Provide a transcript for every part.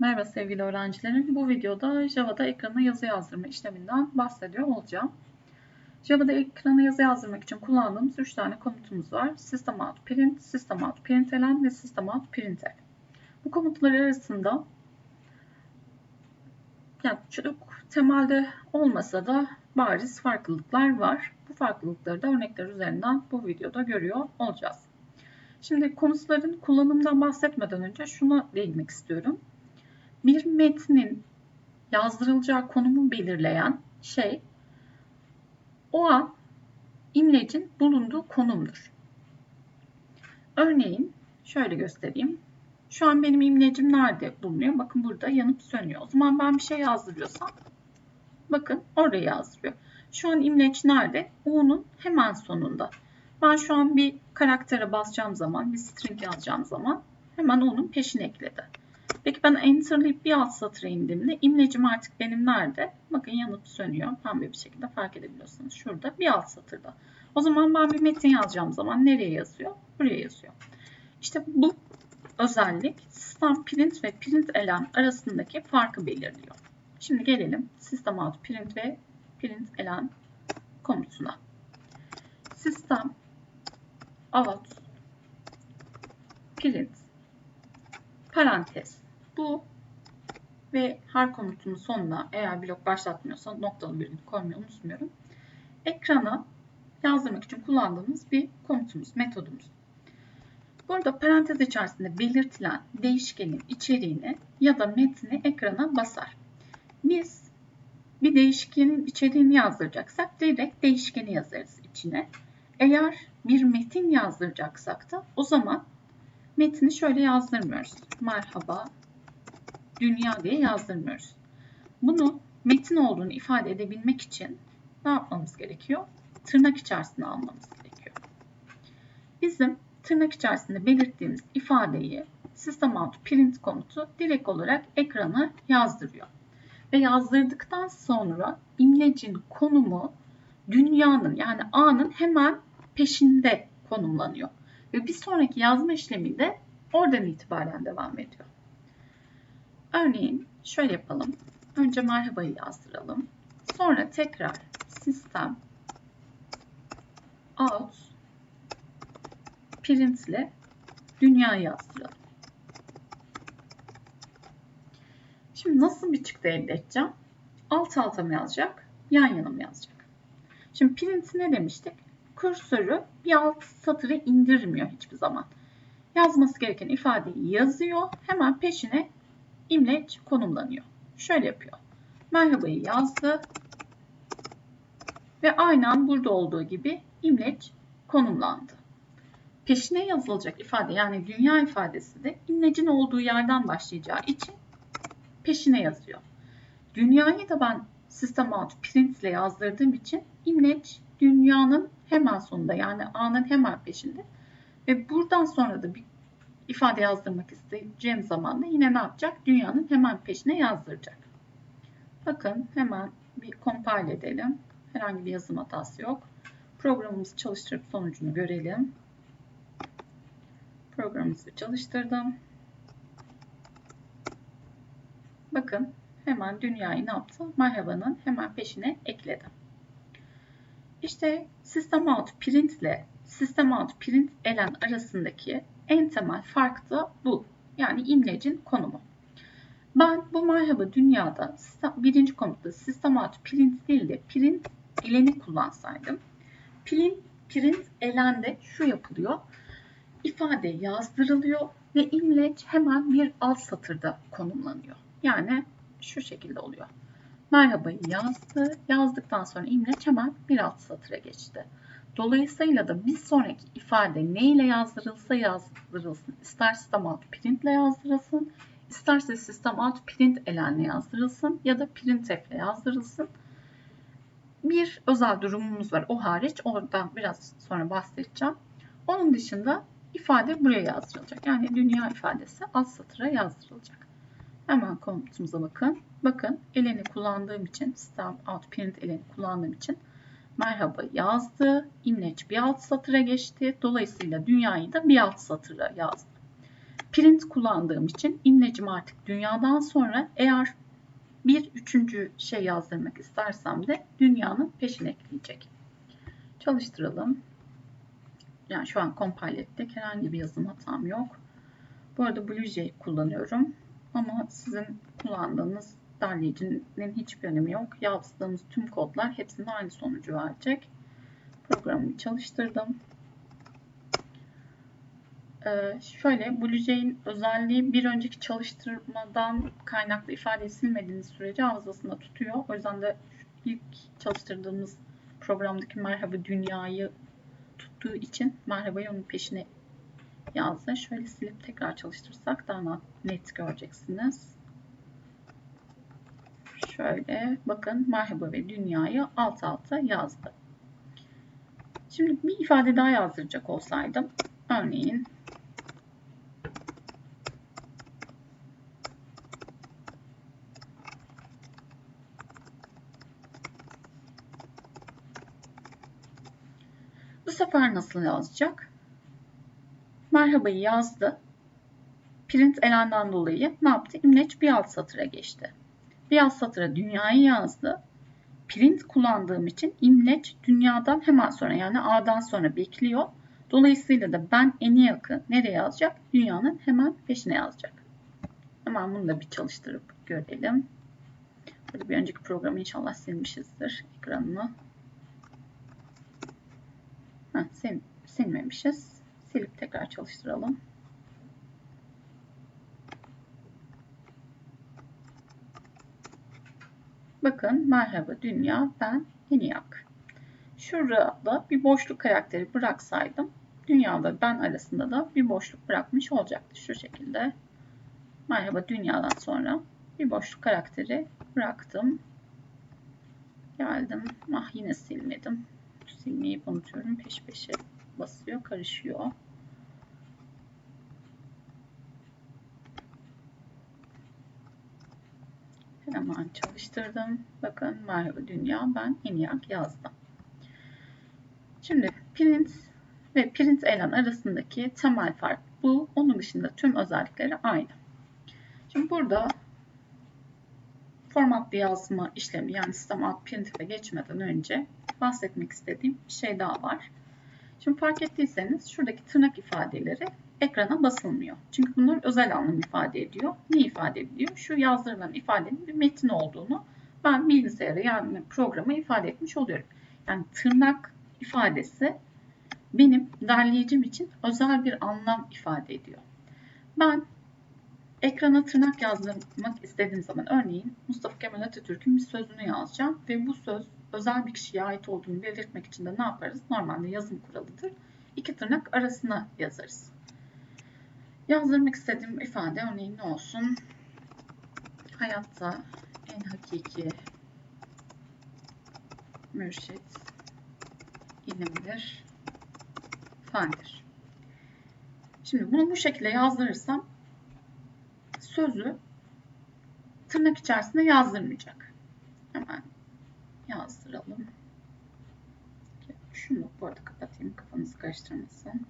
Merhaba sevgili öğrencilerim. Bu videoda Java'da ekrana yazı yazdırma işleminden bahsediyor olacağım. Java'da ekrana yazı yazdırmak için kullandığımız 3 tane komutumuz var. System.out.print, System.out.println ve System.out.printf. Bu komutlar arasında yani çok temelde olmasa da bariz farklılıklar var. Bu farklılıkları da örnekler üzerinden bu videoda görüyor olacağız. Şimdi konusların kullanımından bahsetmeden önce şuna değinmek istiyorum. Bir metnin yazdırılacağı konumu belirleyen şey o an imlecin bulunduğu konumdur. Örneğin şöyle göstereyim. Şu an benim imlecim nerede bulunuyor? Bakın burada yanıp sönüyor. O zaman ben bir şey yazdırıyorsam bakın oraya yazdırıyor. Şu an imleç nerede? U'nun hemen sonunda. Ben şu an bir karaktere basacağım zaman, bir string yazacağım zaman hemen onun peşine ekledi. Peki ben enter'layıp bir alt satıra indiğimde imlecim artık benim nerede? Bakın yanıp sönüyor. Pembe bir şekilde fark edebiliyorsunuz. Şurada bir alt satırda. O zaman ben bir metin yazacağım zaman nereye yazıyor? Buraya yazıyor. İşte bu özellik sistem print ve print element arasındaki farkı belirliyor. Şimdi gelelim sistem out print ve print element komutuna. Sistem out print parantez bu ve her komutunun sonuna eğer blok başlatmıyorsa noktalı virgül koymayı unutmuyorum. Ekrana yazdırmak için kullandığımız bir komutumuz, metodumuz. Burada parantez içerisinde belirtilen değişkenin içeriğini ya da metni ekrana basar. Biz bir değişkenin içeriğini yazdıracaksak direkt değişkeni yazarız içine. Eğer bir metin yazdıracaksak da o zaman metni şöyle yazdırmıyoruz. Merhaba dünya diye yazdırmıyoruz. Bunu metin olduğunu ifade edebilmek için ne yapmamız gerekiyor? Tırnak içerisine almamız gerekiyor. Bizim tırnak içerisinde belirttiğimiz ifadeyi system out print komutu direkt olarak ekrana yazdırıyor. Ve yazdırdıktan sonra imlecin konumu dünyanın yani A'nın hemen peşinde konumlanıyor. Ve bir sonraki yazma işlemi de oradan itibaren devam ediyor. Örneğin şöyle yapalım. Önce merhabayı yazdıralım. Sonra tekrar sistem out print ile dünyayı yazdıralım. Şimdi nasıl bir çıktı elde edeceğim? Alt alta mı yazacak? Yan yana mı yazacak? Şimdi print ne demiştik? Kursörü bir alt satırı indirmiyor hiçbir zaman. Yazması gereken ifadeyi yazıyor. Hemen peşine imleç konumlanıyor. Şöyle yapıyor. Merhabayı yazdı. Ve aynen burada olduğu gibi imleç konumlandı. Peşine yazılacak ifade yani dünya ifadesi de imlecin olduğu yerden başlayacağı için peşine yazıyor. Dünyayı da ben system out print ile yazdırdığım için imleç dünyanın hemen sonunda yani A'nın hemen peşinde. Ve buradan sonra da bir ifade yazdırmak isteyeceğim zaman da yine ne yapacak? Dünyanın hemen peşine yazdıracak. Bakın hemen bir compile edelim. Herhangi bir yazım hatası yok. Programımızı çalıştırıp sonucunu görelim. Programımızı çalıştırdım. Bakın hemen dünyayı ne yaptı? Merhabanın hemen peşine ekledi. İşte system out print ile system out print elen arasındaki en temel fark da bu. Yani imlecin konumu. Ben bu merhaba dünyada birinci komutta system out print değil de print eleni kullansaydım. Print, print elende şu yapılıyor. İfade yazdırılıyor ve imleç hemen bir alt satırda konumlanıyor. Yani şu şekilde oluyor. Merhabayı yazdı. Yazdıktan sonra imleç hemen bir alt satıra geçti. Dolayısıyla da bir sonraki ifade ne ile yazdırılsa yazdırılsın. İster sistem alt print ile yazdırılsın, isterse sistem alt print elenle yazdırılsın ya da printf ile yazdırılsın. Bir özel durumumuz var o hariç. Oradan biraz sonra bahsedeceğim. Onun dışında ifade buraya yazdırılacak. Yani dünya ifadesi alt satıra yazdırılacak. Hemen komutumuza bakın. Bakın eleni kullandığım için, sistem out print eleni kullandığım için merhaba yazdı. İmleç bir alt satıra geçti. Dolayısıyla dünyayı da bir alt satıra yazdı. print kullandığım için imlecim artık dünyadan sonra eğer bir üçüncü şey yazdırmak istersem de dünyanın peşine ekleyecek. Çalıştıralım. Yani şu an compile ettik. Herhangi bir yazım hatam yok. Bu arada BlueJ kullanıyorum. Ama sizin kullandığınız derleyicinin hiçbir önemi yok. Yazdığımız tüm kodlar hepsinde aynı sonucu verecek. Programı çalıştırdım. Ee, şöyle BlueJ'in özelliği bir önceki çalıştırmadan kaynaklı ifadeyi silmediğiniz sürece hafızasında tutuyor. O yüzden de ilk çalıştırdığımız programdaki merhaba dünyayı tuttuğu için merhabayı onun peşine yazdı. Şöyle silip tekrar çalıştırsak daha net göreceksiniz. Şöyle bakın merhaba ve dünyayı alt alta yazdı. Şimdi bir ifade daha yazdıracak olsaydım örneğin Bu sefer nasıl yazacak? Merhabayı yazdı. Print elenden dolayı ne yaptı? İmleç bir alt satıra geçti. Alt satıra dünyayı yazdı. Print kullandığım için imleç dünyadan hemen sonra yani A'dan sonra bekliyor. Dolayısıyla da ben eni yakı nereye yazacak? Dünyanın hemen peşine yazacak. Hemen bunu da bir çalıştırıp görelim. Burada bir önceki programı inşallah silmişizdir ekranını. Heh, sil, silmemişiz. Silip tekrar çalıştıralım. Bakın merhaba dünya ben Eniyak. Şurada bir boşluk karakteri bıraksaydım dünyada ben arasında da bir boşluk bırakmış olacaktı. Şu şekilde merhaba dünyadan sonra bir boşluk karakteri bıraktım. Geldim. Ah yine silmedim. Silmeyi unutuyorum. Peş peşe basıyor, karışıyor. Hemen çalıştırdım. Bakın merhaba dünya ben ENIAC yazdım. Şimdi print ve print elan arasındaki temel fark bu. Onun dışında tüm özellikleri aynı. Şimdi burada formatlı yazma işlemi yani sistem alt print'e geçmeden önce bahsetmek istediğim bir şey daha var. Şimdi fark ettiyseniz şuradaki tırnak ifadeleri ekrana basılmıyor. Çünkü bunlar özel anlam ifade ediyor. Ne ifade ediyor? Şu yazdırılan ifadenin bir metin olduğunu ben bilgisayara yani programa ifade etmiş oluyorum. Yani tırnak ifadesi benim derleyicim için özel bir anlam ifade ediyor. Ben ekrana tırnak yazdırmak istediğim zaman örneğin Mustafa Kemal Atatürk'ün bir sözünü yazacağım ve bu söz özel bir kişiye ait olduğunu belirtmek için de ne yaparız? Normalde yazım kuralıdır. İki tırnak arasına yazarız. Yazdırmak istediğim ifade örneğin ne olsun? Hayatta en hakiki mürşit ilimdir, fendir. Şimdi bunu bu şekilde yazdırırsam sözü tırnak içerisinde yazdırmayacak. Hemen yazdıralım. Şunu bu arada kapatayım kafanızı karıştırmasın.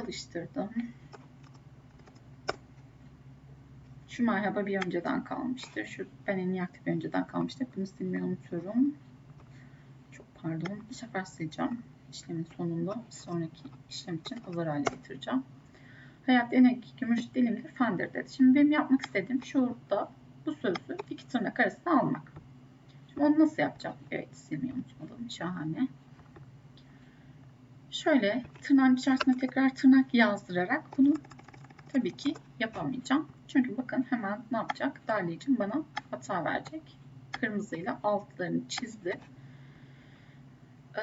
Çalıştırdım. Şu merhaba bir önceden kalmıştır. Şu ben en iyi aktif bir önceden kalmıştır. Bunu silmeyi unutuyorum. Çok pardon. Bu sefer sileceğim. İşlemin sonunda sonraki işlem için hazır hale getireceğim. Hayat en hakiki gümüş dilimdir fendir dedi. Şimdi benim yapmak istediğim şurada bu sözü iki tırnak arasına almak. Şimdi onu nasıl yapacağım? Evet silmeyi unutmadım. Şahane. Şöyle tırnağın içerisine tekrar tırnak yazdırarak bunu tabii ki yapamayacağım. Çünkü bakın hemen ne yapacak? Derleyicim bana hata verecek. Kırmızıyla altlarını çizdi. Ee,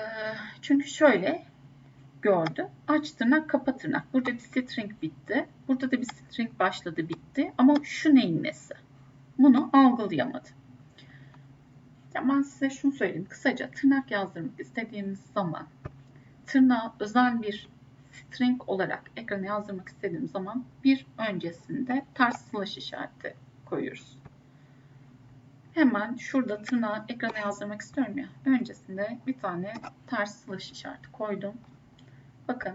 çünkü şöyle gördü. Aç tırnak, kapa tırnak. Burada bir string bitti. Burada da bir string başladı, bitti. Ama şu neyin nesi? Bunu algılayamadı. Ya ben size şunu söyleyeyim. Kısaca tırnak yazdırmak istediğimiz zaman tırnağı özel bir string olarak ekrana yazdırmak istediğim zaman bir öncesinde ters slash işareti koyuyoruz. Hemen şurada tırnağı ekrana yazdırmak istiyorum ya. Öncesinde bir tane ters slash işareti koydum. Bakın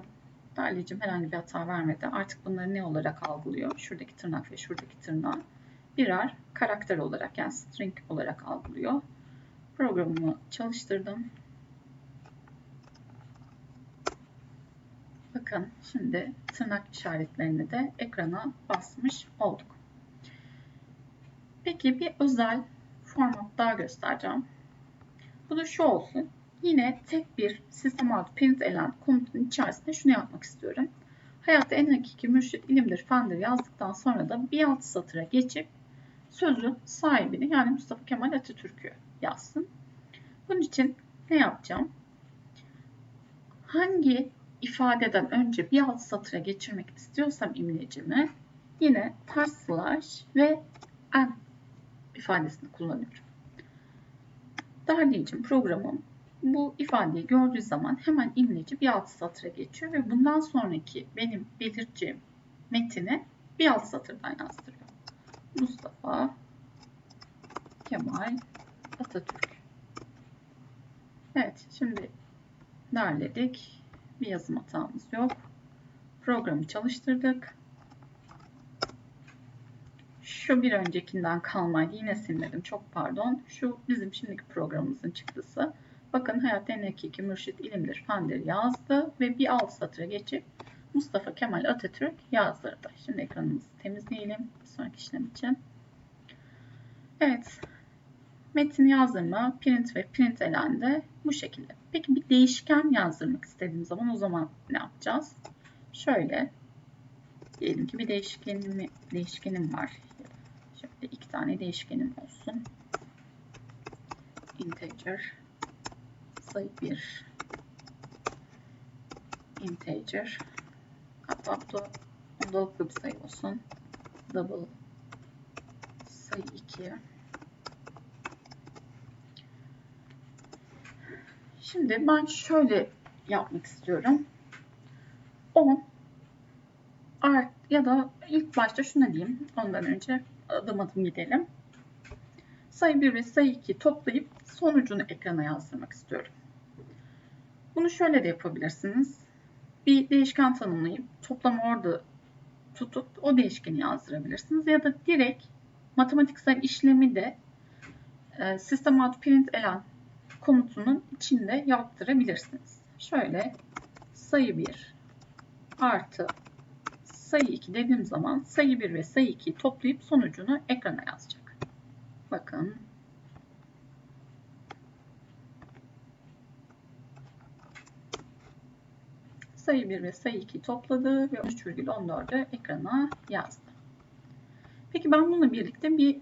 Derleyicim herhangi bir hata vermedi. Artık bunları ne olarak algılıyor? Şuradaki tırnak ve şuradaki tırnağı birer karakter olarak yani string olarak algılıyor. Programımı çalıştırdım. Bakın şimdi tırnak işaretlerini de ekrana basmış olduk. Peki bir özel format daha göstereceğim. Bu da şu olsun. Yine tek bir sistem out print element komutun içerisinde şunu yapmak istiyorum. Hayatta en hakiki mürşit ilimdir, fendir yazdıktan sonra da bir alt satıra geçip sözün sahibini yani Mustafa Kemal Atatürk'ü yazsın. Bunun için ne yapacağım? Hangi ifadeden önce bir alt satıra geçirmek istiyorsam imlecimi yine ters slash ve n ifadesini kullanıyorum. Derleyicim programım bu ifadeyi gördüğü zaman hemen imleci bir alt satıra geçiyor ve bundan sonraki benim belirteceğim metini bir alt satırdan yazdırıyor. Mustafa Kemal Atatürk. Evet şimdi derledik. Bir yazım hatamız yok. Programı çalıştırdık. Şu bir öncekinden kalmaydı. Yine silmedim. Çok pardon. Şu bizim şimdiki programımızın çıktısı. Bakın hayatta en hakiki mürşit ilimdir, fendir yazdı ve bir alt satıra geçip Mustafa Kemal Atatürk yazdırdı. Şimdi ekranımızı temizleyelim. Sonraki işlem için. Evet. Metin yazdırma, print ve print elendi bu şekilde. Peki bir değişken yazdırmak istediğim zaman o zaman ne yapacağız? Şöyle diyelim ki bir değişkenim, değişkenim var. Şöyle iki tane değişkenim olsun. Integer sayı 1 integer hatta bu da ondalıklı bir sayı olsun. Double sayı 2 Şimdi ben şöyle yapmak istiyorum. 10 art ya da ilk başta şunu diyeyim. Ondan önce adım adım gidelim. Sayı 1 ve sayı 2 toplayıp sonucunu ekrana yazdırmak istiyorum. Bunu şöyle de yapabilirsiniz. Bir değişken tanımlayıp toplamı orada tutup o değişkeni yazdırabilirsiniz. Ya da direkt matematiksel işlemi de e, system out print element komutunun içinde yaptırabilirsiniz. Şöyle sayı 1 artı sayı 2 dediğim zaman sayı 1 ve sayı 2'yi toplayıp sonucunu ekrana yazacak. Bakın sayı 1 ve sayı 2 topladı ve 13,14'ü ekrana yazdı. Peki ben bununla birlikte bir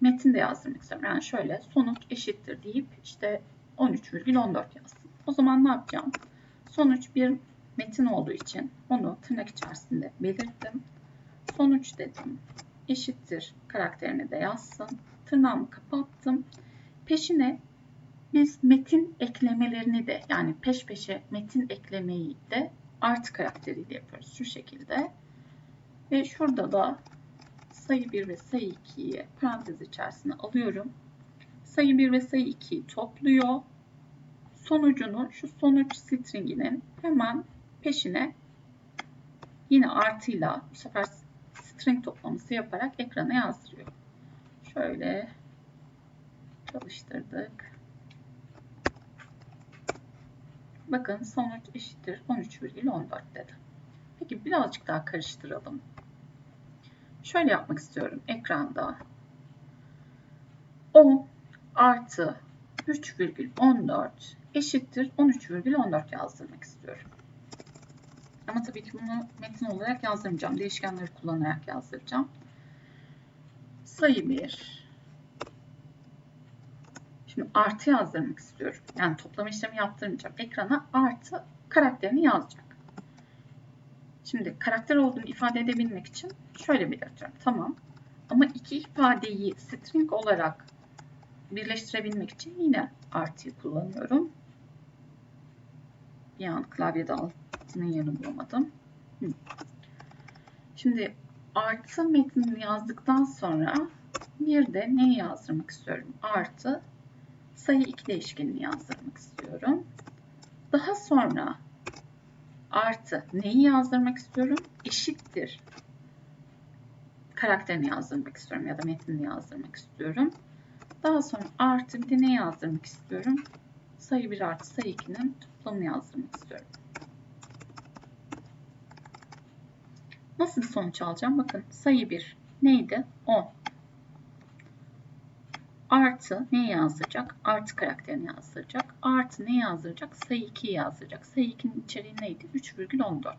metin de yazdırmak istiyorum. Yani şöyle sonuç eşittir deyip işte 13,14 yazsın. O zaman ne yapacağım? Sonuç bir metin olduğu için onu tırnak içerisinde belirttim. Sonuç dedim. Eşittir karakterini de yazsın. Tırnağımı kapattım. Peşine biz metin eklemelerini de yani peş peşe metin eklemeyi de artı karakteriyle yapıyoruz. Şu şekilde. Ve şurada da sayı 1 ve sayı 2'yi parantez içerisine alıyorum. Sayı 1 ve sayı 2'yi topluyor. Sonucunu şu sonuç stringinin hemen peşine yine artıyla bu sefer string toplaması yaparak ekrana yazdırıyor. Şöyle çalıştırdık. Bakın sonuç eşittir 13,14 dedi. Peki birazcık daha karıştıralım. Şöyle yapmak istiyorum ekranda. 10 artı 3,14 eşittir 13,14 yazdırmak istiyorum. Ama tabii ki bunu metin olarak yazdırmayacağım. Değişkenleri kullanarak yazdıracağım. Sayı 1 Şimdi artı yazdırmak istiyorum. Yani toplama işlemi yaptırmayacağım. Ekrana artı karakterini yazacak. Şimdi karakter olduğunu ifade edebilmek için şöyle belirtiyorum. Tamam. Ama iki ifadeyi string olarak birleştirebilmek için yine artıyı kullanıyorum. Bir an klavyede altının yerini bulamadım. Şimdi artı metnini yazdıktan sonra bir de neyi yazdırmak istiyorum? Artı sayı 2 değişkenini yazdırmak istiyorum. Daha sonra artı neyi yazdırmak istiyorum? Eşittir. Karakterini yazdırmak istiyorum ya da metnini yazdırmak istiyorum. Daha sonra artı bir de ne yazdırmak istiyorum? Sayı 1 artı sayı 2'nin toplamını yazdırmak istiyorum. Nasıl bir sonuç alacağım? Bakın sayı 1 neydi? 10. Artı ne yazdıracak? Artı karakterini yazdıracak. Artı ne yazdıracak? Sayı 2'yi yazdıracak. Sayı 2'nin içeriği neydi? 3,14.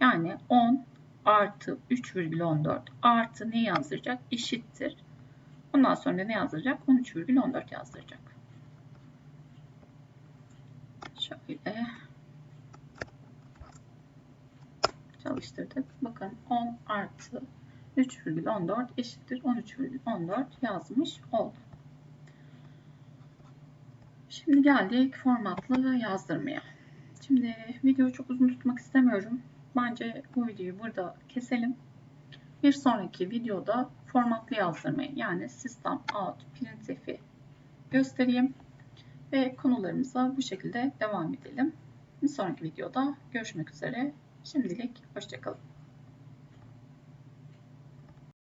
Yani 10 artı 3,14 artı ne yazdıracak? Eşittir. Ondan sonra ne yazdıracak? 13,14 yazdıracak. Şöyle çalıştırdık. Bakın 10 artı 3,14 eşittir 13,14 yazmış oldu. Şimdi geldik formatlı yazdırmaya. Şimdi videoyu çok uzun tutmak istemiyorum. Bence bu videoyu burada keselim. Bir sonraki videoda formatlı yazdırmayı yani system out printf'i göstereyim. Ve konularımıza bu şekilde devam edelim. Bir sonraki videoda görüşmek üzere. Şimdilik hoşçakalın.